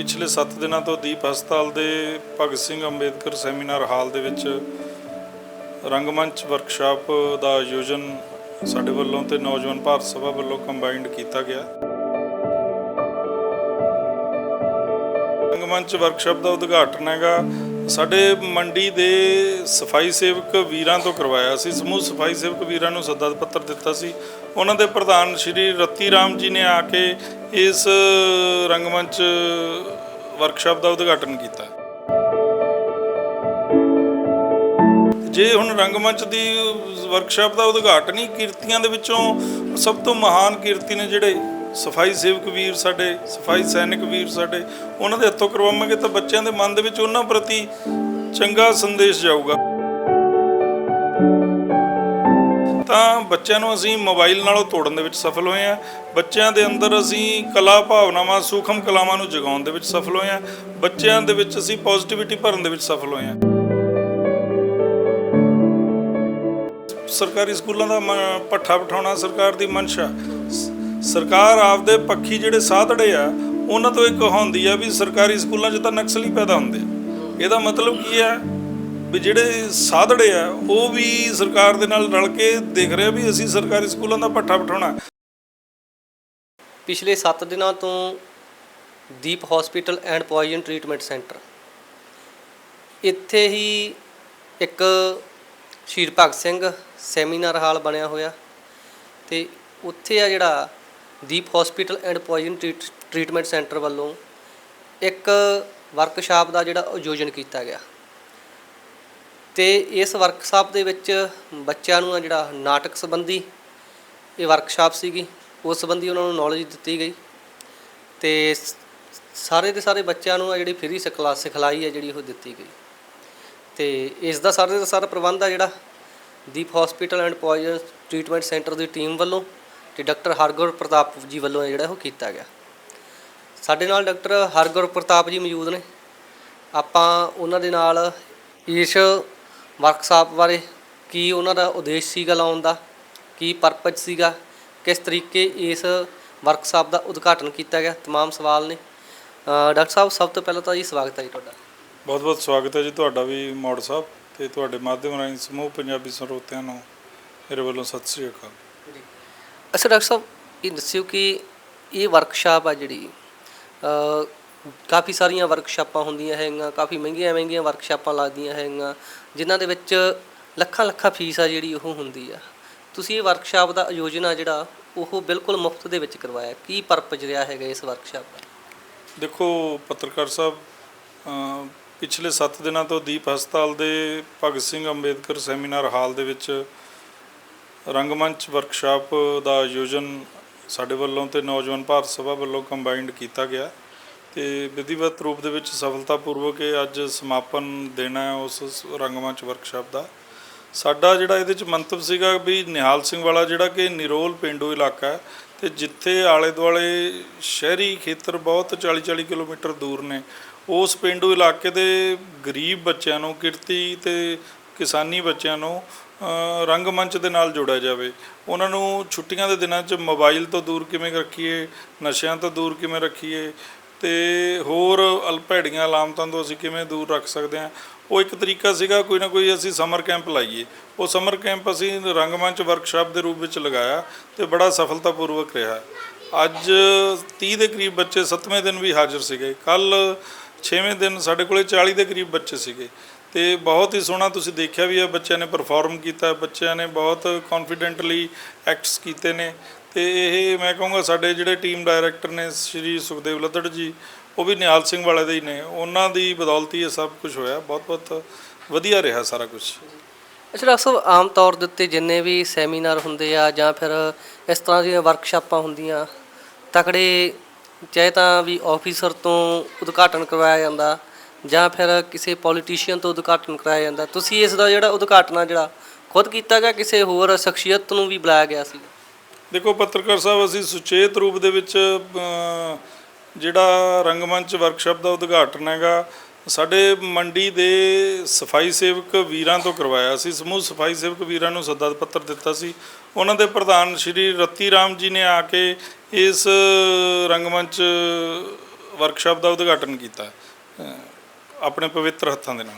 ਪਿਛਲੇ 7 ਦਿਨਾਂ ਤੋਂ ਦੀਪ ਹਸਪਤਾਲ ਦੇ ਭਗਤ ਸਿੰਘ ਅੰਬੇਦਕਰ ਸੈਮੀਨਾਰ ਹਾਲ ਦੇ ਵਿੱਚ ਰੰਗਮੰਚ ਵਰਕਸ਼ਾਪ ਦਾ ਆਯੋਜਨ ਸਾਡੇ ਵੱਲੋਂ ਤੇ ਨੌਜਵਾਨ ਭਾਰਤ ਸਭਾ ਵੱਲੋਂ ਕੰਬਾਈਨਡ ਕੀਤਾ ਗਿਆ। ਰੰਗਮੰਚ ਵਰਕਸ਼ਾਪ ਦਾ ਉਦਘਾਟਨ ਹੈਗਾ। ਸਾਡੇ ਮੰਡੀ ਦੇ ਸਫ਼ਾਈ ਸੇਵਕ ਵੀਰਾਂ ਤੋਂ ਕਰਵਾਇਆ ਸੀ। ਸਮੂਹ ਸਫ਼ਾਈ ਸੇਵਕ ਵੀਰਾਂ ਨੂੰ ਸੱਦਾ ਪੱਤਰ ਦਿੱਤਾ ਸੀ। ਉਹਨਾਂ ਦੇ ਪ੍ਰਧਾਨ ਸ਼੍ਰੀ ਰਤੀ ਰਾਮ ਜੀ ਨੇ ਆ ਕੇ ਇਸ ਰੰਗਮੰਚ ਵਰਕਸ਼ਾਪ ਦਾ ਉਦਘਾਟਨ ਕੀਤਾ। ਜੇ ਹੁਣ ਰੰਗਮੰਚ ਦੀ ਵਰਕਸ਼ਾਪ ਦਾ ਉਦਘਾਟਨ ਹੀ ਕਿਰਤੀਆਂ ਦੇ ਵਿੱਚੋਂ ਸਭ ਤੋਂ ਮਹਾਨ ਕੀਰਤੀ ਨੇ ਜਿਹੜੇ ਸਫ਼ਾਈ ਸੇਵਕ ਵੀਰ ਸਾਡੇ, ਸਫ਼ਾਈ ਸੈਨਿਕ ਵੀਰ ਸਾਡੇ, ਉਹਨਾਂ ਦੇ ਹੱਥੋਂ ਕਰਵਾਵਾਂਗੇ ਤਾਂ ਬੱਚਿਆਂ ਦੇ ਮਨ ਦੇ ਵਿੱਚ ਉਹਨਾਂ ਪ੍ਰਤੀ ਚੰਗਾ ਸੰਦੇਸ਼ ਜਾਊਗਾ। ਤਾਂ ਬੱਚਿਆਂ ਨੂੰ ਅਸੀਂ ਮੋਬਾਈਲ ਨਾਲੋਂ ਤੋੜਨ ਦੇ ਵਿੱਚ ਸਫਲ ਹੋਏ ਹਾਂ। ਬੱਚਿਆਂ ਦੇ ਅੰਦਰ ਅਸੀਂ ਕਲਾ ਭਾਵਨਾਵਾਂ, ਸੂਖਮ ਕਲਾਵਾਂ ਨੂੰ ਜਗਾਉਣ ਦੇ ਵਿੱਚ ਸਫਲ ਹੋਏ ਹਾਂ। ਬੱਚਿਆਂ ਦੇ ਵਿੱਚ ਅਸੀਂ ਪੋਜ਼ਿਟਿਵਿਟੀ ਭਰਨ ਦੇ ਵਿੱਚ ਸਫਲ ਹੋਏ ਹਾਂ। ਸਰਕਾਰੀ ਸਕੂਲਾਂ ਦਾ ਮ- ਪੱਠਾ ਬਿਠਾਉਣਾ ਸਰਕਾਰ ਦੀ ਮਨਸ਼ਾ। ਸਰਕਾਰ ਆਪਦੇ ਪੱਖੀ ਜਿਹੜੇ ਸਾਧੜੇ ਆ, ਉਹਨਾਂ ਤੋਂ ਇੱਕ ਹੁੰਦੀ ਆ ਵੀ ਸਰਕਾਰੀ ਸਕੂਲਾਂ 'ਚ ਤਾਂ ਨਕਸਲੀ ਪੈਦਾ ਹੁੰਦੇ। ਇਹਦਾ ਮਤਲਬ ਕੀ ਆ ਵੀ ਜਿਹੜੇ ਸਾਧੜੇ ਆ, ਉਹ ਵੀ ਸਰਕਾਰ ਦੇ ਨਾਲ ਰਲ ਕੇ ਦੇਖ ਰਹੇ ਵੀ ਅਸੀਂ ਸਰਕਾਰੀ ਸਕੂਲਾਂ ਦਾ ਪੱਠਾ ਬਿਠਾਉਣਾ। ਪਿਛਲੇ 7 ਦਿਨਾਂ ਤੋਂ Deep hospital and poison treatment centre ਇੱਥੇ ਹੀ ਇੱਕ ਸ਼ਹੀਦ ਭਗਤ ਸਿੰਘ ਸੈਮੀਨਾਰ ਹਾਲ ਬਣਿਆ ਹੋਇਆ ਤੇ ਉੱਥੇ ਆ ਜਿਹੜਾ Deep hospital and poison treatment centre ਵੱਲੋਂ ਇੱਕ ਵਰਕਸ਼ਾਪ ਦਾ ਜਿਹੜਾ ਆਯੋਜਨ ਕੀਤਾ ਗਿਆ। ਤੇ ਇਸ ਵਰਕਸ਼ਾਪ ਦੇ ਵਿੱਚ ਬੱਚਿਆਂ ਨੂੰ ਆ ਜਿਹੜਾ ਨਾਟਕ ਸੰਬੰਧੀ ਇਹ ਵਰਕਸ਼ਾਪ ਸੀਗੀ, ਉਸ ਸੰਬੰਧੀ ਉਹਨਾਂ ਨੂੰ ਨੌਲੇਜ ਦਿੱਤੀ ਗਈ। ਤੇ ਸਾਰੇ ਦੇ ਸਾਰੇ ਬੱਚਿਆਂ ਨੂੰ ਆ ਜਿਹੜੀ ਫ੍ਰੀ ਸਿਖਲਾ ਸਿਖਲਾਈ ਹੈ ਜਿਹੜੀ ਉਹ ਦਿੱਤੀ ਗਈ। ਤੇ ਇਸ ਦਾ ਸਾਰੇ ਦਾ ਸਾਰਾ ਪ੍ਰਬੰਧ ਆ ਜਿਹੜਾ Deep hospital and poison treatment centre the team ਵੱਲੋਂ ਤੇ ਡਾਕਟਰ ਹਰਗੁਰ ਪ੍ਰਤਾਪ ਜੀ ਵੱਲੋਂ ਜਿਹੜਾ ਉਹ ਕੀਤਾ ਗਿਆ ਸਾਡੇ ਨਾਲ ਡਾਕਟਰ ਹਰਗੁਰ ਪ੍ਰਤਾਪ ਜੀ ਮੌਜੂਦ ਨੇ ਆਪਾਂ ਉਹਨਾਂ ਦੇ ਨਾਲ ਇਸ ਵਰਕਸ਼ਾਪ ਬਾਰੇ ਕੀ ਉਹਨਾਂ ਦਾ ਉਦੇਸ਼ ਸੀਗਾ ਲਾਉਣ ਦਾ ਕੀ ਪਰਪਸ ਸੀਗਾ ਕਿਸ ਤਰੀਕੇ ਇਸ ਵਰਕਸ਼ਾਪ ਦਾ ਉਦਘਾਟਨ ਕੀਤਾ ਗਿਆ तमाम ਸਵਾਲ ਨੇ ਅ, ਡਾਕਟਰ ਸਾਹਿਬ ਸਭ ਤੋਂ ਪਹਿਲਾਂ ਤਾਂ ਜੀ ਸਵਾਗਤ ਹੈ ਜੀ ਤੁਹਾਡਾ ਬਹੁਤ ਬਹੁਤ ਸਵਾਗਤ ਹੈ ਜੀ ਤੁਹਾਡਾ ਵੀ ਮੌੜ ਸਾਹਿਬ ਤੇ ਤੁਹਾਡੇ ਮਾਧਿਅਮ ਰਾਹੀਂ ਸਮੂਹ ਪੰਜਾਬੀ ਸਰੋਤਿਆਂ ਨੂੰ ਮੇਰੇ ਵੱਲੋਂ ਸਤਿ ਸ੍ਰੀ ਅਕਾਲ ਅੱਛਾ ਡਾਕਟਰ ਸਾਹਿਬ ਇਹ ਦੱਸਿਓ ਕਿ ਇਹ ਵਰਕਸ਼ਾਪ ਆ ਜਿਹੜੀ ਅ, ਕਾਫੀ ਸਾਰੀਆਂ ਵਰਕਸ਼ਾਪਾਂ ਹੁੰਦੀਆਂ ਹੈਗੀਆਂ ਕਾਫੀ ਮਹਿੰਗੀਆਂ ਮਹਿੰਗੀਆਂ ਵਰਕਸ਼ਾਪਾਂ ਲੱਗਦੀਆਂ ਹੈਗੀਆਂ ਜਿਨ੍ਹਾਂ ਦੇ ਵਿੱਚ ਲੱਖਾਂ ਲੱਖਾਂ ਫੀਸ ਆ ਜਿਹੜੀ ਉਹ ਹੁੰਦੀ ਆ। ਤੁਸੀਂ ਇਹ ਵਰਕਸ਼ਾਪ ਦਾ ਆਯੋਜਨ ਆ ਜਿਹੜਾ ਉਹ ਬਿਲਕੁਲ ਮੁਫਤ ਦੇ ਵਿੱਚ ਕਰਵਾਇਆ। ਕੀ ਪਰਪਸ ਰਿਹਾ ਹੈਗਾ ਇਸ ਵਰਕਸ਼ਾਪ ਦਾ? ਦੇਖੋ ਪੱਤਰਕਾਰ ਸਾਹਿਬ ਪਿਛਲੇ 7 ਦਿਨਾਂ ਤੋਂ ਦੀਪ ਹਸਪਤਾਲ ਦੇ ਭਗਤ ਸਿੰਘ ਅੰਬੇਦਕਰ ਸੈਮੀਨਾਰ ਹਾਲ ਦੇ ਵਿੱਚ ਰੰਗਮੰਚ ਵਰਕਸ਼ਾਪ ਦਾ ਆਯੋਜਨ ਸਾਡੇ ਵੱਲੋਂ ਤੇ ਨੌਜਵਾਨ ਭਾਰਤ ਸਭਾ ਵੱਲੋਂ ਕੰਬਾਈਨਡ ਕੀਤਾ ਗਿਆ ਤੇ ਵਿਧੀਵਤ ਰੂਪ ਦੇ ਵਿੱਚ ਸਫਲਤਾਪੂਰਵਕ ਇਹ ਅੱਜ ਸਮਾਪਨ ਦੇਣਾ ਹੈ ਉਸ ਰੰਗਮੰਚ ਵਰਕਸ਼ਾਪ ਦਾ। ਸਾਡਾ ਜਿਹੜਾ ਇਹਦੇ ਚ ਮੰਤਵ ਸੀਗਾ ਵੀ ਨਿਹਾਲ ਸਿੰਘ ਵਾਲਾ ਜਿਹੜਾ ਕਿ ਨਿਰੋਲ ਪਿੰਡੂ ਇਲਾਕਾ ਹੈ ਤੇ ਜਿੱਥੇ ਆਲੇ ਦੁਆਲੇ ਸ਼ਹਿਰੀ ਖੇਤਰ ਬਹੁਤ 40 40 ਕਿਲੋਮੀਟਰ ਦੂਰ ਨੇ, ਉਸ ਪਿੰਡੂ ਇਲਾਕੇ ਦੇ ਗਰੀਬ ਬੱਚਿਆਂ ਨੂੰ, ਕਿਰਤੀ ਤੇ ਕਿਸਾਨੀ ਬੱਚਿਆਂ ਨੂੰ ਰੰਗਮੰਚ ਦੇ ਨਾਲ ਜੋੜਿਆ ਜਾਵੇ। ਉਹਨਾਂ ਨੂੰ ਛੁੱਟੀਆਂ ਦੇ ਦਿਨਾਂ 'ਚ ਮੋਬਾਈਲ ਤੋਂ ਦੂਰ ਕਿਵੇਂ ਰੱਖੀਏ, ਨਸ਼ਿਆਂ ਤੋਂ ਦੂਰ ਕਿਵੇਂ ਰੱਖੀਏ ਤੇ ਹੋਰ ਅਲਪੈੜੀਆਂ ਲਾਮਤਾਂ ਤੋਂ ਅਸੀਂ ਕਿਵੇਂ ਦੂਰ ਰੱਖ ਸਕਦੇ ਹਾਂ। ਉਹ ਇੱਕ ਤਰੀਕਾ ਸੀਗਾ, ਕੋਈ ਨਾ ਕੋਈ ਅਸੀਂ ਸਮਰ ਕੈਂਪ ਲਾਈਏ। ਉਹ ਸਮਰ ਕੈਂਪ ਅਸੀਂ ਰੰਗਮੰਚ ਵਰਕਸ਼ਾਪ ਦੇ ਰੂਪ ਵਿੱਚ ਲਗਾਇਆ ਤੇ ਬੜਾ ਸਫਲਤਾਪੂਰਵਕ ਰਿਹਾ। ਅੱਜ 30 ਦੇ ਕਰੀਬ ਬੱਚੇ 7ਵੇਂ ਦਿਨ ਵੀ ਹਾਜ਼ਰ ਸੀਗੇ। ਕੱਲ 6ਵੇਂ ਦਿਨ ਸਾਡੇ ਕੋਲੇ 40 ਦੇ ਕਰੀਬ ਬੱਚੇ ਸੀਗੇ। ਤੇ ਬਹੁਤ ਹੀ ਸੋਹਣਾ ਤੁਸੀਂ ਦੇਖਿਆ ਵੀ ਹੈ ਬੱਚਿਆਂ ਨੇ ਪਰਫਾਰਮ ਕੀਤਾ, ਬੱਚਿਆਂ ਨੇ ਬਹੁਤ ਕੌਨਫੀਡੈਂਟਲੀ ਐਕਟਸ ਕੀਤੇ ਨੇ। ਤੇ ਇਹ ਮੈਂ ਕਹੂੰਗਾ ਸਾਡੇ ਜਿਹੜੇ ਟੀਮ ਡਾਇਰੈਕਟਰ ਨੇ ਸ਼੍ਰੀ ਸੁਖਦੇਵ ਲੱਦੜ ਜੀ, ਉਹ ਵੀ ਨਿਹਾਲ ਸਿੰਘ ਵਾਲੇ ਦੇ ਹੀ ਨੇ। ਉਹਨਾਂ ਦੀ ਬਦੌਲਤ ਹੀ ਇਹ ਸਭ ਕੁਝ ਹੋਇਆ। ਬਹੁਤ ਬਹੁਤ ਵਧੀਆ ਰਿਹਾ ਸਾਰਾ ਕੁਝ ਅੱਛਾ ਡਾਕਟਰ ਸਾਹਿਬ, ਆਮ ਤੌਰ ਦੇ ਉੱਤੇ ਜਿੰਨੇ ਵੀ ਸੈਮੀਨਾਰ ਹੁੰਦੇ ਆ ਜਾਂ ਫਿਰ ਇਸ ਤਰ੍ਹਾਂ ਦੀਆਂ ਵਰਕਸ਼ਾਪਾਂ ਹੁੰਦੀਆਂ, ਤਕੜੇ ਚਾਹੇ ਤਾਂ ਵੀ ਆਫੀਸਰ ਤੋਂ ਉਦਘਾਟਨ ਕਰਵਾਇਆ ਜਾਂਦਾ ਜਾਂ ਫਿਰ ਕਿਸੇ ਪੋਲੀਟੀਸ਼ੀਅਨ ਤੋਂ ਉਦਘਾਟਨ ਕਰਾਇਆ ਜਾਂਦਾ। ਤੁਸੀਂ ਇਸ ਦਾ ਜਿਹੜਾ ਉਦਘਾਟਨ ਆ ਜਿਹੜਾ ਖੁਦ ਕੀਤਾ ਜਾਂ ਕਿਸੇ ਹੋਰ ਸ਼ਖਸੀਅਤ ਨੂੰ ਵੀ ਬੁਲਾਇਆ ਗਿਆ ਸੀ? ਦੇਖੋ ਪੱਤਰਕਾਰ ਸਾਹਿਬ ਅਸੀਂ ਸੁਚੇਤ ਰੂਪ ਦੇ ਵਿੱਚ ਅ, ਜਿਹੜਾ ਰੰਗਮੰਚ ਵਰਕਸ਼ਾਪ ਦਾ ਉਦਘਾਟਨ ਹੈਗਾ ਸਾਡੇ ਮੰਡੀ ਦੇ ਸਫ਼ਾਈ ਸੇਵਕ ਵੀਰਾਂ ਤੋਂ ਕਰਵਾਇਆ ਸੀ। ਸਮੂਹ ਸਫ਼ਾਈ ਸੇਵਕ ਵੀਰਾਂ ਨੂੰ ਸੱਦਾ ਪੱਤਰ ਦਿੱਤਾ ਸੀ। ਉਹਨਾਂ ਦੇ ਪ੍ਰਧਾਨ ਸ਼੍ਰੀ ਰਤੀ ਰਾਮ ਜੀ ਨੇ ਆ ਕੇ ਇਸ ਰੰਗਮੰਚ ਵਰਕਸ਼ਾਪ ਦਾ ਉਦਘਾਟਨ ਕੀਤਾ। ਆਪਣੇ ਪਵਿੱਤਰ ਹੱਥਾਂ ਦੇ ਨਾਲ।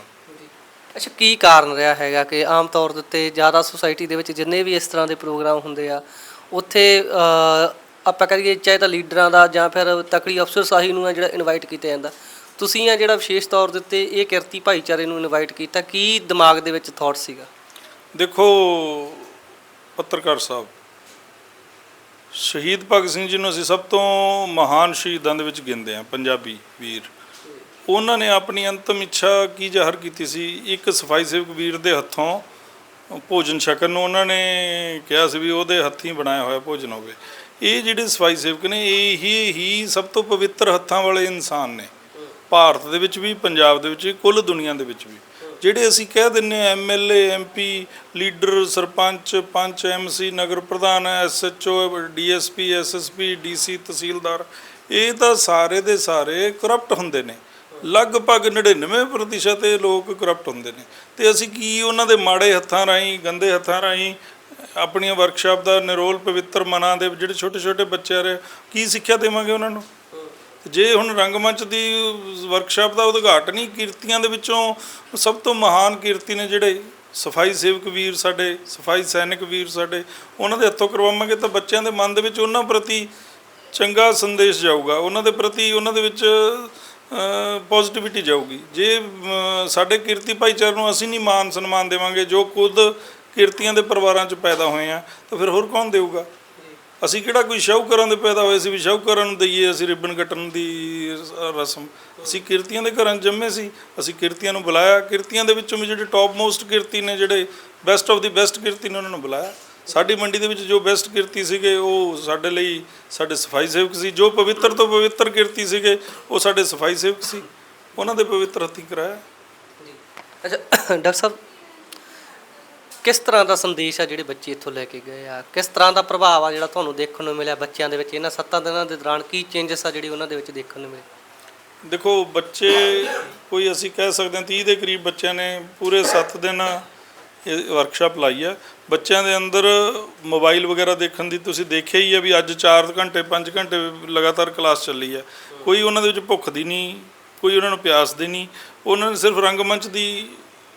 ਅੱਛਾ ਕੀ ਕਾਰਨ ਰਿਹਾ ਹੈਗਾ ਕਿ ਆਮ ਤੌਰ ਦੇ ਉੱਤੇ ਜ਼ਿਆਦਾ ਸੁਸਾਇਟੀ ਦੇ ਵਿੱਚ ਜਿੰਨੇ ਵੀ ਇਸ ਤਰ੍ਹਾਂ ਦੇ ਪ੍ਰੋਗਰਾਮ ਹੁੰਦੇ ਆ ਉੱਥੇ ਆਪਾਂ ਕਰੀਏ ਚਾਹੇ ਤਾਂ ਲੀਡਰਾਂ ਦਾ ਜਾਂ ਫਿਰ ਤਕੜੀ ਅਫਸਰਸ਼ਾਹੀ ਨੂੰ ਆ ਜਿਹੜਾ ਇਨਵਾਈਟ ਕੀਤਾ ਜਾਂਦਾ। ਤੁਸੀਂ ਆ ਜਿਹੜਾ ਵਿਸ਼ੇਸ਼ ਤੌਰ ਦੇ ਉੱਤੇ ਇਹ ਕਿਰਤੀ ਭਾਈਚਾਰੇ ਨੂੰ ਇਨਵਾਈਟ ਕੀਤਾ ਕੀ ਦਿਮਾਗ ਦੇ ਵਿੱਚ ਥਾਟ ਸੀਗਾ? ਦੇਖੋ ਪੱਤਰਕਾਰ ਸਾਹਿਬ ਸ਼ਹੀਦ ਭਗਤ ਸਿੰਘ ਜੀ ਨੂੰ ਅਸੀਂ ਸਭ ਤੋਂ ਮਹਾਨ ਸ਼ਹੀਦਾਂ ਦੇ ਵਿੱਚ ਗਿਣਦੇ ਹਾਂ ਪੰਜਾਬੀ ਵੀਰ। ਉਹਨਾਂ ਨੇ ਆਪਣੀ ਅੰਤਮ ਇੱਛਾ ਕੀ ਜ਼ਾਹਰ ਕੀਤੀ ਸੀ? ਇੱਕ ਸਫ਼ਾਈ ਸੇਵਕ ਵੀਰ ਦੇ ਹੱਥੋਂ ਭੋਜਨ ਛਕਣ ਨੂੰ ਉਹਨਾਂ ਨੇ ਕਿਹਾ ਸੀ ਵੀ ਉਹਦੇ ਹੱਥੀਂ ਬਣਾਇਆ ਹੋਇਆ ਭੋਜਨ ਹੋਵੇ। ਇਹ ਜਿਹੜੇ ਸਫ਼ਾਈ ਸੇਵਕ ਨੇ, ਇਹ ਹੀ ਹੀ ਸਭ ਤੋਂ ਪਵਿੱਤਰ ਹੱਥਾਂ ਵਾਲੇ ਇਨਸਾਨ ਨੇ। ਭਾਰਤ ਦੇ ਵਿੱਚ ਵੀ, ਪੰਜਾਬ ਦੇ ਵਿੱਚ ਵੀ, ਕੁੱਲ ਦੁਨੀਆ ਦੇ ਵਿੱਚ ਵੀ। ਜਿਹੜੇ ਅਸੀਂ ਕਹਿ ਦਿੰਨੇ ਆ MLA MP leader, sarpanch, panch MC ਨਗਰ ਪ੍ਰਧਾਨ SHO DSP SSP DC tehsildar, ਇਹ ਤਾਂ ਸਾਰੇ ਦੇ ਸਾਰੇ ਕਰਪਟ ਹੁੰਦੇ ਨੇ। ਲਗਭਗ 99% ਇਹ ਲੋਕ ਕਰਪਟ ਹੁੰਦੇ ਨੇ। ਤੇ ਅਸੀਂ ਕੀ ਉਹਨਾਂ ਦੇ ਮਾੜੇ ਹੱਥਾਂ ਰਾਹੀਂ, ਗੰਦੇ ਹੱਥਾਂ ਰਾਹੀਂ ਆਪਣੀਆਂ ਵਰਕਸ਼ਾਪ ਦਾ ਨਿਰੋਲ ਪਵਿੱਤਰ ਮਨਾਂ ਦੇ ਜਿਹੜੇ ਛੋਟੇ ਛੋਟੇ ਬੱਚੇ ਆ ਰਹੇ, ਕੀ ਸਿੱਖਿਆ ਦੇਵਾਂਗੇ ਉਹਨਾਂ ਨੂੰ? ਜੇ ਹੁਣ ਰੰਗਮੰਚ ਦੀ ਵਰਕਸ਼ਾਪ ਦਾ ਉਦਘਾਟਨ ਹੀ ਕਿਰਤੀਆਂ ਦੇ ਵਿੱਚੋਂ ਸਭ ਤੋਂ ਮਹਾਨ ਕਿਰਤੀ ਨੇ ਜਿਹੜੇ ਸਫ਼ਾਈ ਸੇਵਕ ਵੀਰ ਸਾਡੇ, ਸਫ਼ਾਈ ਸੈਨਿਕ ਵੀਰ ਸਾਡੇ, ਉਹਨਾਂ ਦੇ ਹੱਥੋਂ ਕਰਵਾਵਾਂਗੇ ਤਾਂ ਬੱਚਿਆਂ ਦੇ ਮਨ ਦੇ ਵਿੱਚ ਉਹਨਾਂ ਪ੍ਰਤੀ ਚੰਗਾ ਸੰਦੇਸ਼ ਜਾਊਗਾ। ਉਹਨਾਂ ਦੇ ਪ੍ਰਤੀ, ਉਹਨਾਂ ਦੇ ਵਿੱਚ ਪੋਜ਼ਿਟਿਵਿਟੀ ਜਾਊਗੀ। ਜੇ ਸਾਡੇ ਕਿਰਤੀ ਭਾਈਚਾਰੇ ਨੂੰ ਅਸੀਂ ਨਹੀਂ ਮਾਨ ਸਨਮਾਨ ਦੇਵਾਂਗੇ, ਜੋ ਖੁਦ ਕਿਰਤੀਆਂ ਦੇ ਪਰਿਵਾਰਾਂ 'ਚ ਪੈਦਾ ਹੋਏ ਆ, ਤਾਂ ਫਿਰ ਹੋਰ ਕੌਣ ਦੇਊਗਾ? ਅਸੀਂ ਕਿਹੜਾ ਕੋਈ ਸ਼ਾਹੂਕਾਰਾਂ ਦੇ ਪੈਦਾ ਹੋਏ ਸੀ ਵੀ ਸ਼ਾਹੂਕਾਰਾਂ ਨੂੰ ਦਈਏ, ਅਸੀਂ ਰਿਬਨ ਕੱਟਣ ਦੀ ਰਸਮ। ਅਸੀਂ ਕਿਰਤੀਆਂ ਦੇ ਘਰਾਂ 'ਚ ਜੰਮੇ ਸੀ, ਅਸੀਂ ਕਿਰਤੀਆਂ ਨੂੰ ਬੁਲਾਇਆ। ਕਿਰਤੀਆਂ ਦੇ ਵਿੱਚੋਂ ਵੀ ਜਿਹੜੇ ਟੌਪ ਮੋਸਟ ਕਿਰਤੀ ਨੇ, ਜਿਹੜੇ ਬੈਸਟ ਆਫ ਦੀ ਬੈਸਟ ਕਿਰਤੀ ਨੇ, ਉਹਨਾਂ ਨੂੰ ਬੁਲਾਇਆ। ਸਾਡੀ ਮੰਡੀ ਦੇ ਵਿੱਚ ਜੋ ਬੈਸਟ ਕਿਰਤੀ ਸੀਗੇ ਉਹ ਸਾਡੇ ਲਈ ਸਾਡੇ ਸਫ਼ਾਈ ਸੇਵਕ ਸੀ। ਜੋ ਪਵਿੱਤਰ ਤੋਂ ਪਵਿੱਤਰ ਕਿਰਤੀ ਸੀਗੇ ਉਹ ਸਾਡੇ ਸਫ਼ਾਈ ਸੇਵਕ ਸੀ। ਉਹਨਾਂ ਦੇ ਪਵਿੱਤਰ ਹੱਥੀਂ ਕਰਾਇਆ। ਅੱਛਾ ਡਾਕਟਰ ਸਾਹਿਬ ਕਿਸ ਤਰ੍ਹਾਂ ਦਾ ਸੰਦੇਸ਼ ਆ ਜਿਹੜੇ ਬੱਚੇ ਇੱਥੋਂ ਲੈ ਕੇ ਗਏ ਆ? ਕਿਸ ਤਰ੍ਹਾਂ ਦਾ ਪ੍ਰਭਾਵ ਆ ਜਿਹੜਾ ਤੁਹਾਨੂੰ ਦੇਖਣ ਨੂੰ ਮਿਲਿਆ ਬੱਚਿਆਂ ਦੇ ਵਿੱਚ? ਇਹਨਾਂ ਸੱਤਾਂ ਦਿਨਾਂ ਦੇ ਦੌਰਾਨ ਕੀ ਚੇਂਜਸ ਆ ਜਿਹੜੀ ਉਹਨਾਂ ਦੇ ਵਿੱਚ ਦੇਖਣ ਨੂੰ ਮਿਲੇ? ਦੇਖੋ ਬੱਚੇ ਕੋਈ ਅਸੀਂ ਕਹਿ ਸਕਦੇ ਹਾਂ 30 ਦੇ ਕਰੀਬ ਬੱਚਿਆਂ ਨੇ ਪੂਰੇ 7 ਦਿਨ ਇਹ ਵਰਕਸ਼ਾਪ ਲਾਈ ਆ। ਬੱਚਿਆਂ ਦੇ ਅੰਦਰ ਮੋਬਾਈਲ ਵਗੈਰਾ ਦੇਖਣ ਦੀ ਤੁਸੀਂ ਦੇਖਿਆ ਹੀ ਹੈ ਵੀ ਅੱਜ 4 ਘੰਟੇ 5 ਘੰਟੇ ਲਗਾਤਾਰ ਕਲਾਸ ਚੱਲੀ ਹੈ ਕੋਈ ਉਹਨਾਂ ਦੇ ਵਿੱਚ ਭੁੱਖ ਦੀ ਨਹੀਂ, ਕੋਈ ਉਹਨਾਂ ਨੂੰ ਪਿਆਸ ਦੀ ਨਹੀਂ। ਉਹਨਾਂ ਨੇ ਸਿਰਫ ਰੰਗਮੰਚ ਦੀ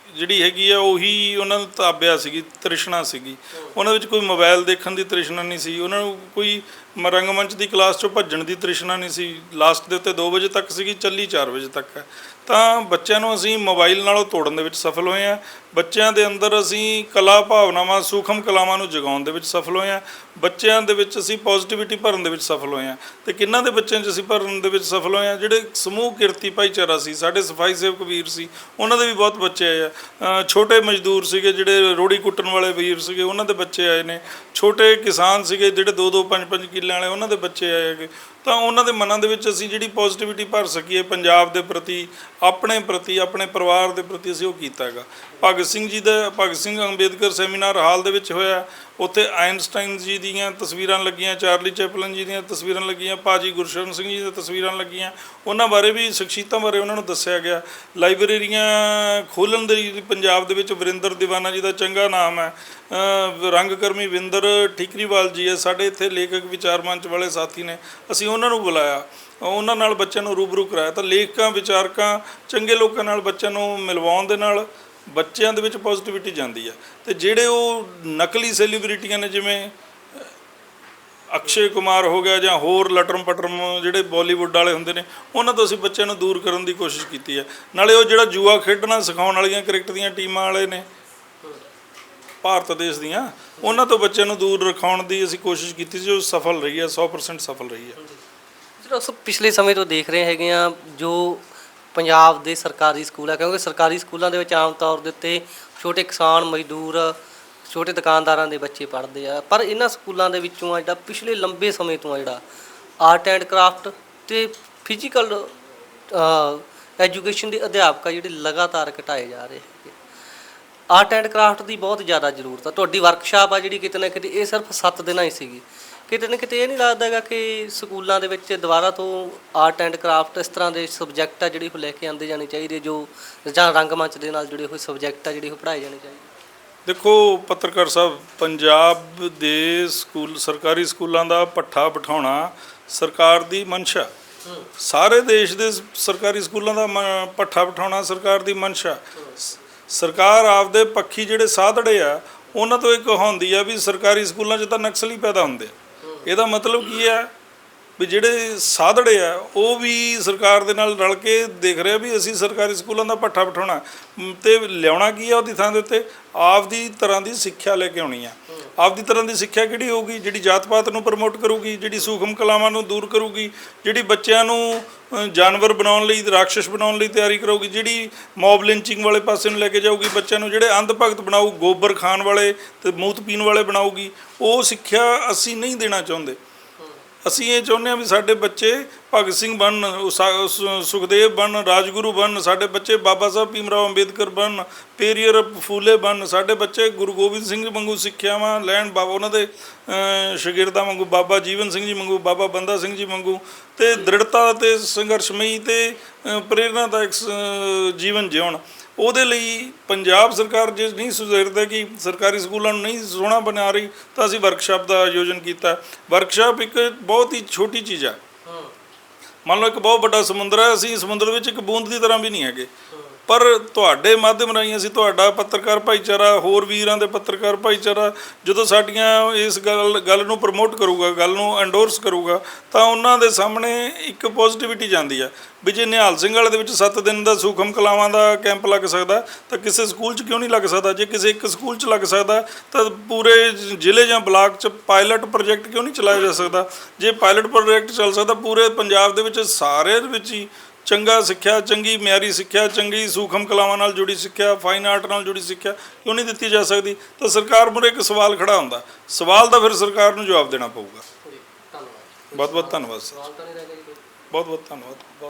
ਜਿਹੜੀ ਹੈਗੀ ਆ, ਉਹੀ ਉਹਨਾਂ ਨੂੰ ਤਾਬਿਆ ਸੀਗੀ, ਤ੍ਰਿਸ਼ਨਾ ਸੀਗੀ। ਉਹਨਾਂ ਵਿੱਚ ਕੋਈ ਮੋਬਾਈਲ ਦੇਖਣ ਦੀ ਤ੍ਰਿਸ਼ਨਾ ਨਹੀਂ ਸੀ। ਉਹਨਾਂ ਨੂੰ ਕੋਈ ਰੰਗਮੰਚ ਦੀ ਕਲਾਸ ਚੋਂ ਭੱਜਣ ਦੀ ਤ੍ਰਿਸ਼ਨਾ ਨਹੀਂ ਸੀ। ਲਾਸਟ ਦੇ ਉੱਤੇ 2 ਵਜੇ ਤੱਕ ਸੀਗੀ, ਚੱਲੀ 4 ਵਜੇ ਤੱਕ। ਹੈ ਤਾਂ ਬੱਚਿਆਂ ਨੂੰ ਅਸੀਂ ਮੋਬਾਈਲ ਨਾਲੋਂ ਤੋੜਨ ਦੇ ਵਿੱਚ ਸਫਲ ਹੋਏ ਆ ਬੱਚਿਆਂ ਦੇ ਅੰਦਰ ਅਸੀਂ ਕਲਾ ਭਾਵਨਾਵਾਂ, ਸੂਖਮ ਕਲਾਵਾਂ ਨੂੰ ਜਗਾਉਣ ਦੇ ਵਿੱਚ ਸਫਲ ਹੋਏ ਆ ਬੱਚਿਆਂ ਦੇ ਵਿੱਚ ਅਸੀਂ ਪੋਜ਼ਿਟਿਵਿਟੀ ਭਰਨ ਦੇ ਵਿੱਚ ਸਫਲ ਹੋਏ ਆ ਤੇ ਕਿੰਨਾਂ ਦੇ ਬੱਚਿਆਂ 'ਚ ਅਸੀਂ ਭਰਨ ਦੇ ਵਿੱਚ ਸਫਲ ਹੋਏ ਆ ਜਿਹੜੇ ਸਮੂਹ ਕਿਰਤੀ ਭਾਈਚਾਰਾ ਸੀ, ਸਾਡੇ ਸਫ਼ਾਈ ਸੇਵਕ ਵੀਰ ਸੀ, ਉਹਨਾਂ ਦੇ ਵੀ ਬਹੁਤ ਬੱਚੇ ਆਏ ਆ। ਛੋਟੇ ਮਜ਼ਦੂਰ ਸੀਗੇ, ਜਿਹੜੇ ਰੋੜੀ ਕੁੱਟਣ ਵਾਲੇ ਵੀਰ ਸੀਗੇ, ਉਹਨਾਂ ਦੇ ਬੱਚੇ ਆਏ ਨੇ। ਛੋਟੇ ਕਿਸਾਨ ਸੀਗੇ, ਜਿਹੜੇ 2-2 5-5 ਕਿੱਲਿਆਂ ਵਾਲੇ, ਉਹਨਾਂ ਦੇ ਬੱਚੇ ਆਏ ਹੈਗੇ। ਤਾਂ ਉਹਨਾਂ ਦੇ ਮਨਾਂ ਦੇ ਵਿੱਚ ਅਸੀਂ ਜਿਹੜੀ ਪੋਜ਼ਿਟਿਵਿਟੀ ਭਰ ਸਕੀਏ ਪੰਜਾਬ ਦੇ ਪ੍ਰਤੀ ਆਪਣੇ ਪ੍ਰਤੀ ਆਪਣੇ ਪਰਿਵਾਰ ਦੇ ਪ੍ਰਤੀ ਅਸੀਂ ਉਹ ਕੀਤਾ ਹੈਗਾ। ਭਗਤ ਸਿੰਘ ਜੀ ਦਾ ਭਗਤ ਸਿੰਘ ਅੰਬੇਦਕਰ ਸੈਮੀਨਾਰ ਹਾਲ ਦੇ ਵਿੱਚ ਹੋਇਆ। ਉੱਥੇ ਆਇਨਸਟਾਈਨ ਜੀ ਦੀਆਂ ਤਸਵੀਰਾਂ ਲੱਗੀਆਂ ਚਾਰਲੀ ਚੈਪਲਨ ਜੀ ਦੀਆਂ ਤਸਵੀਰਾਂ ਲੱਗੀਆਂ ਭਾਜੀ ਗੁਰਸ਼ਰਨ ਸਿੰਘ ਜੀ ਦੀਆਂ ਤਸਵੀਰਾਂ ਲੱਗੀਆਂ। ਉਹਨਾਂ ਬਾਰੇ ਵੀ ਸ਼ਖਸੀਅਤਾਂ ਬਾਰੇ ਉਹਨਾਂ ਨੂੰ ਦੱਸਿਆ ਗਿਆ। ਲਾਇਬ੍ਰੇਰੀਆਂ ਖੋਲ੍ਹਣ ਦੇ ਪੰਜਾਬ ਦੇ ਵਿੱਚ ਵਰਿੰਦਰ ਦੀਵਾਨਾ ਜੀ ਦਾ ਚੰਗਾ ਨਾਮ ਹੈ। ਅ, ਰੰਗਕਰਮੀ ਵਿੰਦਰ ਠੀਕਰੀਵਾਲ ਜੀ ਹੈ। ਸਾਡੇ ਇੱਥੇ ਲੇਖਕ ਵਿਚਾਰ ਮੰਚ ਵਾਲੇ ਸਾਥੀ ਨੇ। ਅਸੀਂ ਉਹਨਾਂ ਨੂੰ ਬੁਲਾਇਆ। ਉਹਨਾਂ ਨਾਲ ਬੱਚਿਆਂ ਨੂੰ ਰੂਬਰੂ ਕਰਾਇਆ। ਤਾਂ ਲੇਖਕਾਂ, ਵਿਚਾਰਕਾਂ, ਚੰਗੇ ਲੋਕਾਂ ਨਾਲ ਬੱਚਿਆਂ ਨੂੰ ਮਿਲਵਾਉਣ ਦੇ ਨਾਲ ਬੱਚਿਆਂ ਦੇ ਵਿੱਚ ਪੋਜ਼ਿਟਿਵਿਟੀ ਜਾਂਦੀ ਹੈ ਤੇ ਜਿਹੜੇ ਉਹ ਨਕਲੀ ਸੈਲੀਬ੍ਰਿਟੀਆਂ ਨੇ, ਜਿਵੇਂ ਅਕਸ਼ੇ ਕੁਮਾਰ ਹੋ ਗਿਆ ਜਾਂ ਹੋਰ ਲਟਰਮ ਪਟਰਮ ਜਿਹੜੇ ਬਾਲੀਵੁੱਡ ਵਾਲੇ ਹੁੰਦੇ ਨੇ, ਉਹਨਾਂ ਤੋਂ ਅਸੀਂ ਬੱਚਿਆਂ ਨੂੰ ਦੂਰ ਕਰਨ ਦੀ ਕੋਸ਼ਿਸ਼ ਕੀਤੀ ਹੈ ਨਾਲੇ ਉਹ ਜਿਹੜਾ ਜੂਆ ਖੇਡਣਾ ਸਿਖਾਉਣ ਵਾਲੀਆਂ ਕ੍ਰਿਕਟ ਦੀਆਂ ਟੀਮਾਂ ਵਾਲੇ ਨੇ, ਭਾਰਤ ਦੇਸ਼ ਦੀਆਂ, ਉਹਨਾਂ ਤੋਂ ਬੱਚਿਆਂ ਨੂੰ ਦੂਰ ਰਖਾਉਣ ਦੀ ਅਸੀਂ ਕੋਸ਼ਿਸ਼ ਕੀਤੀ ਸੀ। ਉਹ ਸਫਲ ਰਹੀ ਹੈ 100% ਸਫਲ ਰਹੀ ਹੈ ਜਿਹੜਾ ਅਸੀਂ ਪਿਛਲੇ ਸਮੇਂ ਤੋਂ ਦੇਖ ਰਹੇ ਹੈਗੇ ਆ ਜੋ ਪੰਜਾਬ ਦੇ ਸਰਕਾਰੀ ਸਕੂਲ ਆ, ਕਿਉਂਕਿ ਸਰਕਾਰੀ ਸਕੂਲਾਂ ਦੇ ਵਿੱਚ ਆਮ ਤੌਰ ਦੇ ਉੱਤੇ ਛੋਟੇ ਕਿਸਾਨ, ਮਜ਼ਦੂਰ, ਛੋਟੇ ਦੁਕਾਨਦਾਰਾਂ ਦੇ ਬੱਚੇ ਪੜ੍ਹਦੇ ਆ। ਪਰ ਇਹਨਾਂ ਸਕੂਲਾਂ ਦੇ ਵਿੱਚੋਂ ਆ ਜਿਹੜਾ ਪਿਛਲੇ ਲੰਬੇ ਸਮੇਂ ਤੋਂ ਆ ਜਿਹੜਾ ਆਰਟ ਐਂਡ ਕਰਾਫਟ ਤੇ ਫਿਜ਼ੀਕਲ ਐਜੂਕੇਸ਼ਨ ਦੇ ਅਧਿਆਪਕ ਆ ਜਿਹੜੇ ਲਗਾਤਾਰ ਘਟਾਏ ਜਾ ਰਹੇ ਹੈਗੇ ਆਰਟ ਐਂਡ ਕਰਾਫਟ ਦੀ ਬਹੁਤ ਜ਼ਿਆਦਾ ਜ਼ਰੂਰਤ ਆ। ਤੁਹਾਡੀ ਵਰਕਸ਼ਾਪ ਆ ਜਿਹੜੀ ਕਿਤੇ ਨਾ ਕਿਤੇ ਇਹ ਸਿਰਫ 7 ਦਿਨਾਂ ਹੀ ਸੀਗੀ। ਕਿਤੇ ਨਾ ਕਿਤੇ ਇਹ ਨਹੀਂ ਲੱਗਦਾ ਹੈਗਾ ਕਿ ਸਕੂਲਾਂ ਦੇ ਵਿੱਚ ਦੁਬਾਰਾ ਤੋਂ ਆਰਟ ਐਂਡ ਕਰਾਫਟ ਇਸ ਤਰ੍ਹਾਂ ਦੇ ਸਬਜੈਕਟ ਆ ਜਿਹੜੀ ਉਹ ਲੈ ਕੇ ਆਂਦੇ ਜਾਣੇ ਚਾਹੀਦੇ ਜੋ ਜਾਂ ਰੰਗਮੰਚ ਦੇ ਨਾਲ ਜੁੜੇ ਹੋਏ ਸਬਜੈਕਟ ਆ ਜਿਹੜੇ ਉਹ ਪੜ੍ਹਾਏ ਜਾਣੇ ਚਾਹੀਦੇ। ਦੇਖੋ ਪੱਤਰਕਾਰ ਸਾਹਿਬ ਪੰਜਾਬ ਦੇ ਸਕੂਲ ਸਰਕਾਰੀ ਸਕੂਲਾਂ ਦਾ ਪੱਠਾ ਬਿਠਾਉਣਾ ਸਰਕਾਰ ਦੀ ਮਨਸ਼ਾ। ਸਾਰੇ ਦੇਸ਼ ਦੇ ਸਰਕਾਰੀ ਸਕੂਲਾਂ ਦਾ ਪੱਠਾ ਬਿਠਾਉਣਾ ਸਰਕਾਰ ਦੀ ਮਨਸ਼ਾ। ਸਰਕਾਰ ਆਪਦੇ ਪੱਖੀ ਜਿਹੜੇ ਸਾਧੜੇ ਆ ਉਹਨਾਂ ਤੋਂ ਇੱਕ ਹੁੰਦੀ ਆ ਵੀ ਸਰਕਾਰੀ ਸਕੂਲਾਂ 'ਚ ਤਾਂ ਨਕਸਲੀ ਪੈਦਾ ਹੁੰਦੇ ਆ। ਇਹਦਾ ਮਤਲਬ ਕੀ ਹੈ? ਵੀ ਜਿਹੜੇ ਸਾਧੜੇ ਆ ਉਹ ਵੀ ਸਰਕਾਰ ਦੇ ਨਾਲ ਰਲ ਕੇ ਦੇਖ ਰਿਹਾ ਵੀ ਅਸੀਂ ਸਰਕਾਰੀ ਸਕੂਲਾਂ ਦਾ ਪੱਠਾ ਬਿਠਾਉਣਾ। ਮ, ਤੇ ਲਿਆਉਣਾ ਕੀ ਆ ਉਹਦੀ ਥਾਂ ਦੇ ਉੱਤੇ? ਆਪਦੀ ਤਰ੍ਹਾਂ ਦੀ ਸਿੱਖਿਆ ਲੈ ਕੇ ਆਉਣੀ ਆ। ਆਪਦੀ ਤਰ੍ਹਾਂ ਦੀ ਸਿੱਖਿਆ ਕਿਹੜੀ ਹੋਊਗੀ? ਜਿਹੜੀ ਜਾਤ-ਪਾਤ ਨੂੰ ਪ੍ਰਮੋਟ ਕਰੂਗੀ ਜਿਹੜੀ ਸੂਖਮ ਕਲਾਵਾਂ ਨੂੰ ਦੂਰ ਕਰੂਗੀ ਜਿਹੜੀ ਬੱਚਿਆਂ ਨੂੰ ਜਾਨਵਰ ਬਣਾਉਣ ਲਈ ਰਾਖਸ਼ ਬਣਾਉਣ ਲਈ ਤਿਆਰੀ ਕਰੂਗੀ ਜਿਹੜੀ ਮੌਬ ਲਿੰਚਿੰਗ ਵਾਲੇ ਪਾਸੇ ਨੂੰ ਲੈ ਕੇ ਜਾਊਗੀ ਬੱਚਿਆਂ ਨੂੰ ਜਿਹੜੇ ਅੰਧ ਭਗਤ ਬਣਾਊ ਗੋਬਰ ਖਾਣ ਵਾਲੇ ਤੇ ਮੂਤ ਪੀਣ ਵਾਲੇ ਬਣਾਊਗੀ ਉਹ ਸਿੱਖਿਆ ਅਸੀਂ ਨਹੀਂ ਦੇਣਾ ਚਾਹੁੰਦੇ। ਅਸੀਂ ਇਹ ਚਾਹੁੰਦੇ ਹਾਂ ਵੀ ਸਾਡੇ ਬੱਚੇ ਭਗਤ ਸਿੰਘ ਬਣਨ ਉਸਾ- ਸੁਖਦੇਵ ਬਣਨ ਰਾਜਗੁਰੂ ਬਣਨ ਸਾਡੇ ਬੱਚੇ ਬਾਬਾ ਸਾਹਿਬ ਭੀਮਰਾਓ ਅੰਬੇਦਕਰ ਬਣਨ ਪੇਰੀਅਰ ਫੂਲੇ ਬਣਨ ਸਾਡੇ ਬੱਚੇ ਗੁਰੂ ਗੋਬਿੰਦ ਸਿੰਘ ਜੀ ਵਾਂਗੂ ਸਿੱਖਿਆਵਾਂ ਲੈਣ ਬਾਬਾ ਉਹਨਾਂ ਦੇ ਅ, ਸ਼ਾਗਿਰਦਾਂ ਵਾਂਗੂ ਬਾਬਾ ਜੀਵਨ ਸਿੰਘ ਜੀ ਵਾਂਗੂ ਬਾਬਾ ਬੰਦਾ ਸਿੰਘ ਜੀ ਵਾਂਗੂ ਤੇ ਦ੍ਰਿੜਤਾ ਤੇ ਸੰਘਰਸ਼ਮਈ ਤੇ ਅ, ਪ੍ਰੇਰਨਾਦਾਇਕ ਜੀਵਨ ਜਿਉਣ। ਉਹਦੇ ਲਈ ਪੰਜਾਬ ਸਰਕਾਰ ਜੇ ਨਹੀਂ ਸੁਧਰਦਾ ਕਿ ਸਰਕਾਰੀ ਸਕੂਲਾਂ ਨੂੰ ਨਹੀਂ ਸੋਹਣਾ ਬਣਾ ਰਹੀ ਤਾਂ ਅਸੀਂ ਵਰਕਸ਼ਾਪ ਦਾ ਆਯੋਜਨ ਕੀਤਾ। ਵਰਕਸ਼ਾਪ ਇੱਕ ਬਹੁਤ ਹੀ ਛੋਟੀ ਚੀਜ਼ ਆ। ਮੰਨ ਲਓ ਇੱਕ ਬਹੁਤ ਵੱਡਾ ਸਮੁੰਦਰ ਹੈ ਅਸੀਂ ਸਮੁੰਦਰ ਵਿੱਚ ਇੱਕ ਬੂੰਦ ਦੀ ਤਰ੍ਹਾਂ ਵੀ ਨਹੀਂ ਹੈਗੇ। ਪਰ ਤੁਹਾਡੇ ਮਾਧਿਅਮ ਰਾਹੀਂ ਅਸੀਂ ਤੁਹਾਡਾ ਪੱਤਰਕਾਰ ਭਾਈਚਾਰਾ, ਹੋਰ ਵੀਰਾਂ ਦੇ ਪੱਤਰਕਾਰ ਭਾਈਚਾਰਾ ਜਦੋਂ ਸਾਡੀਆਂ ਇਸ ਗੱਲ ਗੱਲ ਨੂੰ ਪ੍ਰਮੋਟ ਕਰੂਗਾ, ਗੱਲ ਨੂੰ ਐਂਡੋਰਸ ਕਰੂਗਾ, ਤਾਂ ਉਹਨਾਂ ਦੇ ਸਾਹਮਣੇ ਇੱਕ ਪੋਜ਼ਿਟਿਵਿਟੀ ਜਾਂਦੀ ਆ ਵੀ ਜੇ ਨਿਹਾਲ ਸਿੰਘ ਵਾਲੇ ਦੇ ਵਿੱਚ 7 ਦਿਨ ਦਾ ਸੂਖਮ ਕਲਾਵਾਂ ਦਾ ਕੈਂਪ ਲੱਗ ਸਕਦਾ, ਤਾਂ ਕਿਸੇ ਸਕੂਲ 'ਚ ਕਿਉਂ ਨਹੀਂ ਲੱਗ ਸਕਦਾ? ਜੇ ਕਿਸੇ ਇੱਕ ਸਕੂਲ 'ਚ ਲੱਗ ਸਕਦਾ, ਤਾਂ ਪੂਰੇ ਜ਼ਿਲ੍ਹੇ ਜਾਂ ਬਲਾਕ 'ਚ ਪਾਇਲਟ ਪ੍ਰੋਜੈਕਟ ਕਿਉਂ ਨਹੀਂ ਚਲਾਇਆ ਜਾ ਸਕਦਾ? ਜੇ ਪਾਇਲਟ ਪ੍ਰੋਜੈਕਟ ਚੱਲ ਸਕਦਾ, ਪੂਰੇ ਪੰਜਾਬ ਦੇ ਵਿੱਚ, ਸਾਰੇ ਦੇ ਵਿੱਚ ਹੀ ਚੰਗਾ ਸਿੱਖਿਆ ਚੰਗੀ ਮਿਆਰੀ ਸਿੱਖਿਆ ਚੰਗੀ ਸੂਖਮ ਕਲਾਵਾਂ ਨਾਲ ਜੁੜੀ ਸਿੱਖਿਆ ਫਾਈਨ ਆਰਟ ਨਾਲ ਜੁੜੀ ਸਿੱਖਿਆ ਕਿਉਂ ਨਹੀਂ ਦਿੱਤੀ ਜਾ ਸਕਦੀ? ਤਾਂ ਸਰਕਾਰ ਮੁਰੇ ਇੱਕ ਸਵਾਲ ਖੜਾ ਹੁੰਦਾ। ਸਵਾਲ ਦਾ ਫਿਰ ਸਰਕਾਰ ਨੂੰ ਜਵਾਬ ਦੇਣਾ ਪਊਗਾ। ਧੰਨਵਾਦ। ਬਹੁਤ ਬਹੁਤ ਧੰਨਵਾਦ ਸਰ। ਸਵਾਲ ਤਾਂ ਨਹੀਂ ਰਹਿ ਗਿਆ ਜੀ। ਕੋਈ ਬਹੁਤ ਬਹੁਤ ਧੰਨਵਾਦ।